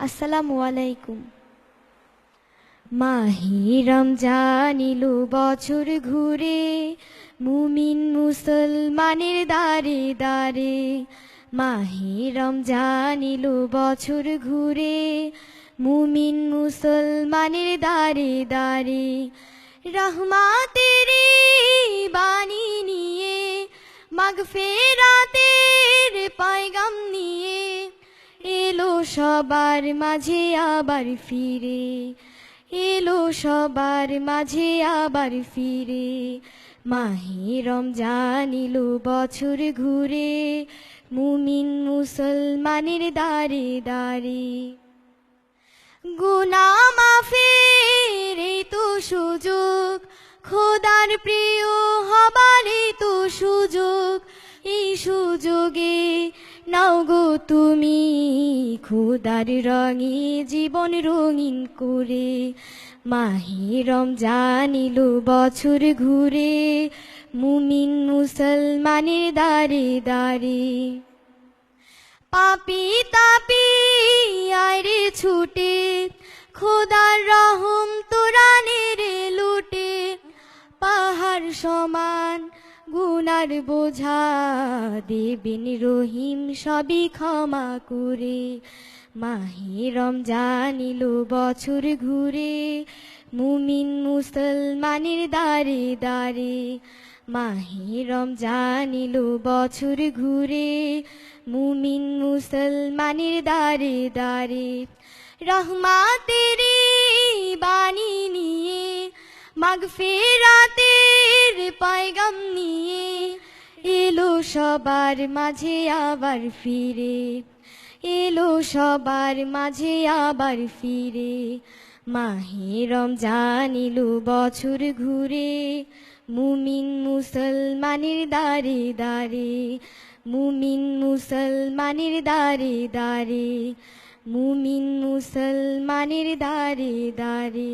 আসসালামু আলাইকুম। মাহিরম জানিলু বছর ঘুরে, মুমিন মুসলমানের দারে দারে। মাহিরম জানিলু বছর ঘুরে, মুমিন মুসলমানের দারে দারে। রহমাতের বাণী নিয়ে মাগফেরাতের সবার মাঝে আবার ফিরে, এলো সবার মাঝে আবার ফিরে। মাহে রমজান বছর ঘুরে, মুমিন মুসলমানের দারে দারে গুনা মাফের তো সুযোগ, খোদার প্রিয় হবার তো সুযোগ। এই সুযোগে নাও গো তুমি খোদার রঙে জীবন রঙিন করে, মাহে রমজান এলো বছর ঘুরে, মুমিন মুসলমানের দারে দারে পাপি তাপি আরে ছুটে, খোদার রহম তোরানে রে লুটে, পাহাড় সমান গুনার বোঝা, দেবিন রহিম সবই ক্ষমা করে। মাহে রমজান এলো বছর ঘুরে, মুমিন মুসলমানের দারে দারে মাহে রমজান এলো বছর ঘুরে, মুমিন মুসলমানের দারে দারে রহমাতের বাণী নিয়ে মাগফেরাতের পায়গাম নিয়ে এলো সবার মাঝে আবার ফিরে। এলো সবার মাঝে আবার ফিরে। মাহে রমজান বছর ঘুরে। মুমিন মুসলমানের দারে দারে মুমিন মুসলমানের দারে দারে মুমিন মুসলমানের দারে দারে